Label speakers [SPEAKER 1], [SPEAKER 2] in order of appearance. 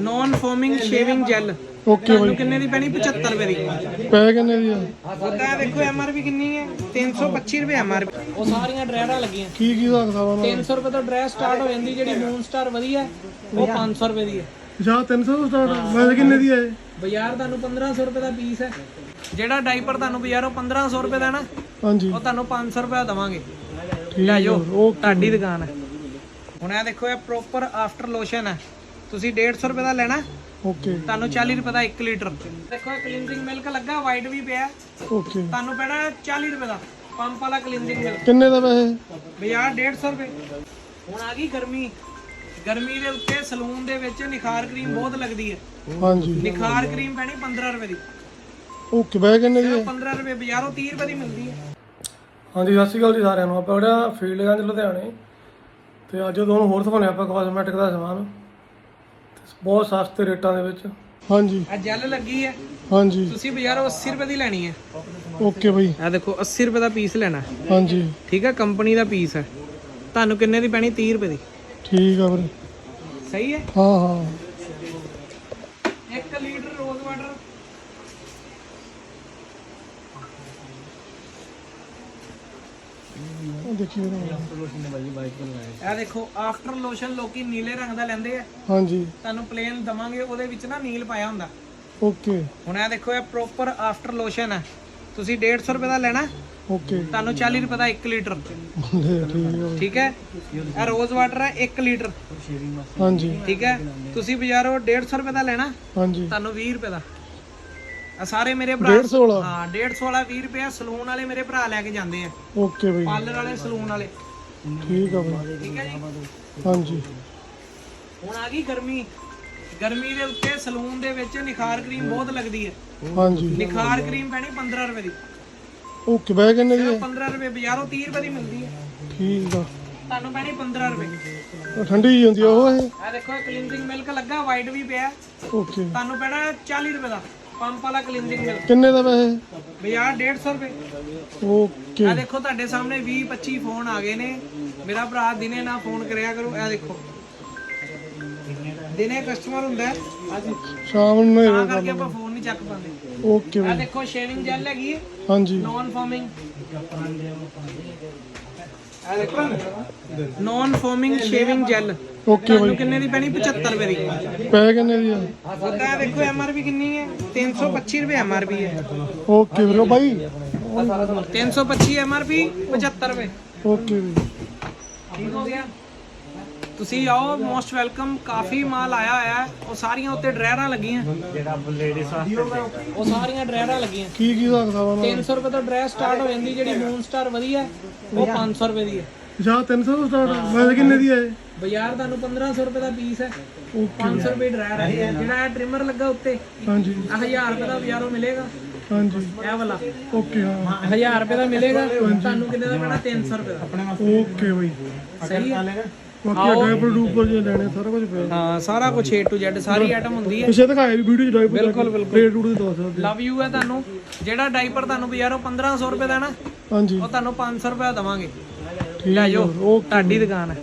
[SPEAKER 1] Non foaming shaving gel
[SPEAKER 2] okay
[SPEAKER 1] ਤੁਹਾਨੂੰ
[SPEAKER 2] ਬਾਈ
[SPEAKER 1] ਕਿੰਨੇ ਦੀ ਪੈਣੀ? 75 ਰੁਪਏ ਦੀ।
[SPEAKER 2] ਪੈ ਕਿੰਨੇ ਦੀ ਆ?
[SPEAKER 1] ਉਹਦਾ ਦੇਖੋ ਐਮਆਰਪੀ ਕਿੰਨੀ ਹੈ? 325 ਰੁਪਏ ਐਮਆਰਪੀ ਉਹ ਸਾਰੀਆਂ ਡਰੈਰਾਂ ਲੱਗੀਆਂ।
[SPEAKER 2] ਕੀ ਕੀ ਹਿਸਾਬ ਕਿਤਾਬ ਆ ਉਹਨਾਂ
[SPEAKER 1] 300 ਰੁਪਏ ਤੋਂ ਡਰੈਸ ਸਟਾਰਟ ਹੋ ਜਾਂਦੀ ਜਿਹੜੀ ਮੂਨ ਸਟਾਰ ਵਧੀਆ ਉਹ 500 ਰੁਪਏ ਦੀ ਹੈ।
[SPEAKER 2] ਜਾ 300 ਤੋਂ ਸਟਾਰਟ ਵੈਸੇ ਕਿੰਨੇ ਦੀ ਆ ਇਹ?
[SPEAKER 1] ਬਾਜ਼ਾਰ ਤੁਹਾਨੂੰ 1500 ਰੁਪਏ ਦਾ ਪੀਸ ਹੈ। ਜਿਹੜਾ ਡਾਈਪਰ ਤੁਹਾਨੂੰ ਬਾਜ਼ਾਰੋਂ 1500 ਰੁਪਏ ਦਾ ਨਾ
[SPEAKER 2] ਹਾਂਜੀ।
[SPEAKER 1] ਉਹ ਤੁਹਾਨੂੰ 500 ਰੁਪਏ ਦਾ ਦਵਾਂਗੇ। ਲੈ ਜਾਓ
[SPEAKER 2] ਉਹ
[SPEAKER 1] ਤੁਹਾਡੀ ਦੁਕਾਨ ਹੈ। ਹੁਣ ਇਹ ਦੇਖੋ ਇਹ ਪ੍ਰੋਪਰ ਆਫਟਰ ਲੋਸ਼ਨ ਹੈ। ਤੁਸੀਂ 150 ਰੁਪਏ ਦਾ ਲੈਣਾ
[SPEAKER 2] ਓਕੇ
[SPEAKER 1] ਤੁਹਾਨੂੰ 40 ਰੁਪਏ ਦਾ 1 ਲੀਟਰ। ਦੇਖੋ ਇਹ ਕਲੀਨਜ਼ਿੰਗ ਮਿਲਕ ਲੱਗਾ ਵਾਈਟ ਵੀ ਪਿਆ। ਹੈ।
[SPEAKER 2] ਓਕੇ
[SPEAKER 1] ਤੁਹਾਨੂੰ ਪੈਣਾ 40 ਰੁਪਏ ਦਾ। ਪੰਪ ਵਾਲਾ ਕਲੀਨਜ਼ਿੰਗ ਮਿਲਕ
[SPEAKER 2] ਕਿੰਨੇ ਦਾ ਵੈਸੇ?
[SPEAKER 1] ਬਾਜ਼ਾਰ 150 ਰੁਪਏ। ਹੁਣ ਆ ਗਈ ਗਰਮੀ। ਗਰਮੀ ਦੇ ਉੱਤੇ ਸਲੂਨ ਦੇ ਵਿੱਚ ਨਿਖਾਰ ਕਰੀਮ ਬਹੁਤ ਲੱਗਦੀ ਹੈ।
[SPEAKER 2] ਹਾਂਜੀ।
[SPEAKER 1] ਨਿਖਾਰ ਕਰੀਮ ਪੈਣੀ 15 ਰੁਪਏ ਦੀ।
[SPEAKER 2] ਓਕੇ ਵੈਸੇ ਕਿੰਨੇ ਦੀ ਆ
[SPEAKER 1] 15 ਰੁਪਏ ਬਾਜ਼ਾਰੋਂ 30 ਰੁਪਏ ਦੀ ਮਿਲਦੀ ਹੈ।
[SPEAKER 2] ਹਾਂਜੀ ਸਤਿ ਸ਼੍ਰੀ ਅਕਾਲ ਜੀ ਸਾਰਿਆਂ ਨੂੰ। ਆਪਾਂ ਜਿਹੜਾ ਫੀਲਡਗੰਜ ਲੁਧਿਆਣੇ ਤੇ ਅੱਜ ਤੁਹਾਨੂੰ ਹੋਰ ਦਿਖਾਉਣੇ ਆਪਾਂ ਕਾਸਮੈਟਿਕ ਦਾ ਸਮਾਨ। ਬਹੁਤ ਸਸਤੇ ਰੇਟਾਂ ਦੇ ਵਿੱਚ। ਹਾਂਜੀ।
[SPEAKER 1] ਆ ਜੈਲ ਲੱਗੀ ਹੈ।
[SPEAKER 2] ਹਾਂਜੀ।
[SPEAKER 1] ਤੁਸੀਂ ਬਾਜ਼ਾਰੋਂ 80 ਰੁਪਏ ਦੀ ਲੈਣੀ ਹੈ।
[SPEAKER 2] ਓਕੇ ਬਾਈ।
[SPEAKER 1] ਆ ਦੇਖੋ 80 ਰੁਪਏ ਦਾ ਪੀਸ ਲੈਣਾ।
[SPEAKER 2] ਹਾਂਜੀ।
[SPEAKER 1] ਠੀਕ ਹੈ ਕੰਪਨੀ ਦਾ ਪੀਸ ਹੈ। ਤੁਹਾਨੂੰ ਕਿੰਨੇ ਦੀ ਪੈਣੀ? 30 ਰੁਪਏ ਦੀ।
[SPEAKER 2] ਠੀਕ ਆ ਵੀਰੇ।
[SPEAKER 1] ਸਹੀ ਹੈ?
[SPEAKER 2] ਹਾਂ ਹਾਂ
[SPEAKER 1] 1 ਲੀਟਰ ਰੋਜ਼ ਵਾਟਰ
[SPEAKER 2] ਉਹ ਦੇਖੀ ਵੀਰੇ
[SPEAKER 1] ਇਹ ਦੇਖੋ ਆਫਟਰ ਲੋਸ਼ਨ ਲੋਕੀ ਨੀਲੇ ਰੰਗ ਦਾ ਲੈਂਦੇ ਆ।
[SPEAKER 2] ਹਾਂਜੀ।
[SPEAKER 1] ਤੁਹਾਨੂੰ ਪਲੇਨ ਦਵਾਂਗੇ ਉਹਦੇ ਵਿੱਚ ਨਾ ਨੀਲ ਪਾਇਆ ਹੁੰਦਾ।
[SPEAKER 2] ਓਕੇ
[SPEAKER 1] ਹੁਣ ਇਹ ਦੇਖੋ ਇਹ ਪ੍ਰੋਪਰ ਆਫਟਰ ਲੋਸ਼ਨ ਹੈ। ਤੁਸੀਂ 150 ਰੁਪਏ ਦਾ ਲੈਣਾ।
[SPEAKER 2] ਓਕੇ
[SPEAKER 1] ਤੁਹਾਨੂੰ 40 ਰੁਪਏ ਦਾ 1 ਲੀਟਰ।
[SPEAKER 2] ਠੀਕ ਆ ਬਈ।
[SPEAKER 1] ਠੀਕ ਹੈ? ਇਹ ਰੋਜ਼ ਵਾਟਰ ਹੈ 1 ਲੀਟਰ।
[SPEAKER 2] ਹਾਂਜੀ।
[SPEAKER 1] ਠੀਕ ਹੈ? ਤੁਸੀਂ ਬਾਜ਼ਾਰੋਂ 150 ਰੁਪਏ ਦਾ ਲੈਣਾ।
[SPEAKER 2] ਹਾਂਜੀ।
[SPEAKER 1] ਤੁਹਾਨੂੰ 20 ਰੁਪਏ ਦਾ। ਆ ਸਾਰੇ ਮੇਰੇ ਭਰਾ
[SPEAKER 2] 150 ਵਾਲਾ?
[SPEAKER 1] ਹਾਂ 150 ਵਾਲਾ 20 ਰੁਪਏ ਸਲੂਨ ਵਾਲੇ ਮੇਰੇ ਭਰਾ ਲੈ ਕੇ ਜਾਂਦੇ ਆ।
[SPEAKER 2] ਓਕੇ ਬਈ।
[SPEAKER 1] ਪਾਰਲਰ ਵਾਲੇ ਸਲੂਨ ਵਾਲੇ।
[SPEAKER 2] ਠੀਕ ਆ ਬਈ।
[SPEAKER 1] ਠੀਕ ਹੈ ਜੀ?
[SPEAKER 2] ਹਾਂਜੀ।
[SPEAKER 1] ਹੁਣ ਆ ਗਈ ਗਰਮੀ। ਗਰਮੀ ਦੇ ਉੱਤੇ ਸਲੂਨ ਦੇ ਵਿੱਚ ਨਿਖਾਰ ਕਰੀਮ ਬਹੁਤ ਲੱਗਦੀ ਹੈ।
[SPEAKER 2] ਹਾਂਜੀ।
[SPEAKER 1] ਨਿਖਾਰ ਕਰੀਮ ਪੈਣੀ 15 ਰੁਪਏ ਦੀ।
[SPEAKER 2] ਓਕੇ ਵੈਸੇ ਕਿੰਨੇ ਦੀ ਆ
[SPEAKER 1] 15 ਰੁਪਏ ਬਾਜ਼ਾਰੋਂ 30 ਰੁਪਏ ਦੀ ਮਿਲਦੀ ਹੈ।
[SPEAKER 2] ਠੀਕ ਆ।
[SPEAKER 1] ਤੁਹਾਨੂੰ ਪੈਣੀ 15 ਰੁਪਏ।
[SPEAKER 2] ਉਹ ਠੰਡੀ ਜੀ ਹੁੰਦੀ ਆ ਉਹ ਇਹ।
[SPEAKER 1] ਆ ਦੇਖੋ ਇਹ ਕਲੀਨਜ਼ਿੰਗ ਮਿਲਕ ਲੱਗਾ ਵਾਈਟ ਵੀ ਪਿਆ।
[SPEAKER 2] ਓਕੇ।
[SPEAKER 1] ਤੁਹਾਨੂੰ ਪੈਣਾ 40 ਰੁਪਏ ਦਾ। ਪੰਪ ਵਾਲਾ ਕਲੀਨਜ਼ਿੰਗ ਮਿਲਕ
[SPEAKER 2] ਕਿੰਨੇ ਦਾ ਵੈਸੇ?
[SPEAKER 1] ਬਾਜ਼ਾਰ 150 ਰੁਪਏ।
[SPEAKER 2] ਓਕੇ।
[SPEAKER 1] ਆ ਦੇਖੋ ਤੁਹਾਡੇ ਸਾਹਮਣੇ 20 25 ਫੋਨ ਆ ਗਏ ਨੇ। ਮੇਰਾ ਭਰਾ ਦਿਨੇ ਨਾ ਫੋਨ ਕਰਿਆ ਕਰੋ ਇਹ ਦੇਖੋ। ਦਿਨੇ ਕਸਟਮਰ ਹੁੰਦਾ ਹੈ, ਅੱਜ
[SPEAKER 2] ਸ਼ਾਮ ਨੂੰ
[SPEAKER 1] ਤਾਂ
[SPEAKER 2] ਨਹੀਂ
[SPEAKER 1] ਕਰਕੇ ਆਪਾਂ ਫੋਨ ਨਹੀਂ ਚੱਕ ਪਾਉਂਦੇ।
[SPEAKER 2] ਓਕੇ
[SPEAKER 1] ਆ
[SPEAKER 2] ਬਈ।
[SPEAKER 1] ਦੇਖੋ ਸ਼ੇਵਿੰਗ ਜੈਲ ਹੈਗੀ ਹੈ।
[SPEAKER 2] ਹਾਂਜੀ।
[SPEAKER 1] ਨੌਨ ਫੋਮਿੰਗ ਆ ਦੇਖੋ। Non foaming shaving gel
[SPEAKER 2] okay
[SPEAKER 1] ਤੁਹਾਨੂੰ ਕਿੰਨੇ ਦੀ ਪੈਣੀ? 75 ਰੁਪਏ ਦੀ।
[SPEAKER 2] ਪੈ ਕਿੰਨੇ ਦੀ ਆ?
[SPEAKER 1] ਉਹਦਾ ਦੇਖੋ ਐਮਆਰਪੀ ਕਿੰਨੀ ਹੈ? 325 ਰੁਪਏ ਐਮਆਰਪੀ ਹੈ।
[SPEAKER 2] ਓਕੇ ਵੀਰੋ ਬਾਈ।
[SPEAKER 1] 325 ਐਮਆਰਪੀ 75 ਰੁਪਏ।
[SPEAKER 2] ਓਕੇ ਵੀ
[SPEAKER 1] ਠੀਕ ਹੋ ਗਿਆ? ਤੁਸੀਂ ਆਓ ਮੋਸਟ ਵੈਲਕਮ ਕਾਫੀ ਮਾਲ ਆਇਆ ਹੋਇਆ ਹੈ। ਉਹ ਸਾਰੀਆਂ ਉੱਤੇ ਡਰਾਇਰਾਂ ਲੱਗੀਆਂ। ਜਿਹੜਾ ਲੇਡੀਜ਼ ਵਾਸਤੇ ਉਹ ਸਾਰੀਆਂ ਡਰਾਇਰਾਂ ਲੱਗੀਆਂ।
[SPEAKER 2] ਕੀ ਕੀ ਆ ਉਹਨਾਂ
[SPEAKER 1] 300 ਰੁਪਏ ਤੋਂ ਡਰੈਸ ਸਟਾਰਟ ਹੋ ਜਾਂਦੀ ਜਿਹੜੀ ਮੂਨ ਸਟਾਰ ਵਧੀਆ ਉਹ 500 ਰੁਪਏ ਦੀ ਹੈ।
[SPEAKER 2] ਜਾ 300 ਤੋਂ ਸਟਾਰਟ ਵੈਸੇ ਕਿੰਨੇ ਦੀ ਇਹ?
[SPEAKER 1] ਬਾਜ਼ਾਰ ਤੁਹਾਨੂੰ 1500 ਰੁਪਏ ਦਾ ਪੀਸ ਹੈ।
[SPEAKER 2] ਓਕੇ
[SPEAKER 1] 500 ਰੁਪਏ ਡਰਾਇਰ ਹੈ। ਜਿਹੜਾ ਇਹ ਟ੍ਰਿਮਰ ਲੱਗਾ ਉੱਤੇ
[SPEAKER 2] ਹਾਂਜੀ।
[SPEAKER 1] ਆਹ 1000 ਰੁਪਏ ਦਾ ਬਾਜ਼ਾਰੋਂ ਮਿਲੇਗਾ।
[SPEAKER 2] ਹਾਂਜੀ।
[SPEAKER 1] ਇਹ ਵਾਲਾ।
[SPEAKER 2] ਓਕੇ ਹਾਂ
[SPEAKER 1] 1000 ਰੁਪਏ ਦਾ ਮਿਲੇਗਾ। ਤੁਹਾਨੂੰ ਕਿੰਨੇ ਦਾ ਪੈਣਾ? 300 ਰੁਪਏ ਦਾ।
[SPEAKER 2] ਓਕੇ ਬਈ।
[SPEAKER 1] ਸਹੀ ਹੈ।
[SPEAKER 2] ਬਾਕੀ ਡਰਾਈਵਰ ਡੂਪਰ ਜੇ ਲੈਣੇ ਸਾਰਾ ਕੁਝ ਪਿਆ
[SPEAKER 1] ਹਾਂ ਸਾਰਾ ਕੁਝ A to Z ਸਾਰੀ ਆਈਟਮ ਹੁੰਦੀ ਹੈ।
[SPEAKER 2] ਪਿੱਛੇ ਦਿਖਾਇਆ ਵੀ ਵੀਡੀਓ ਚ ਡਰਾਈਵਰ
[SPEAKER 1] ਬਿਲਕੁਲ, ਬਿਲਕੁਲ।
[SPEAKER 2] ਰੇਟ ਰੂਟ ਦੀ ਦੱਸ
[SPEAKER 1] ਲਵ ਯੂ ਹੈ ਤੁਹਾਨੂੰ। ਜਿਹੜਾ ਡਾਈਪਰ ਤੁਹਾਨੂੰ ਬਾਜ਼ਾਰੋਂ 1500 ਰੁਪਏ ਦਾ ਨਾ
[SPEAKER 2] ਹਾਂਜੀ।
[SPEAKER 1] ਉਹ ਤੁਹਾਨੂੰ 500 ਰੁਪਏ ਦਾ ਦਵਾਂਗੇ। ਲੈ ਜਾਓ
[SPEAKER 2] ਉਹ
[SPEAKER 1] ਤੁਹਾਡੀ ਦੁਕਾਨ ਹੈ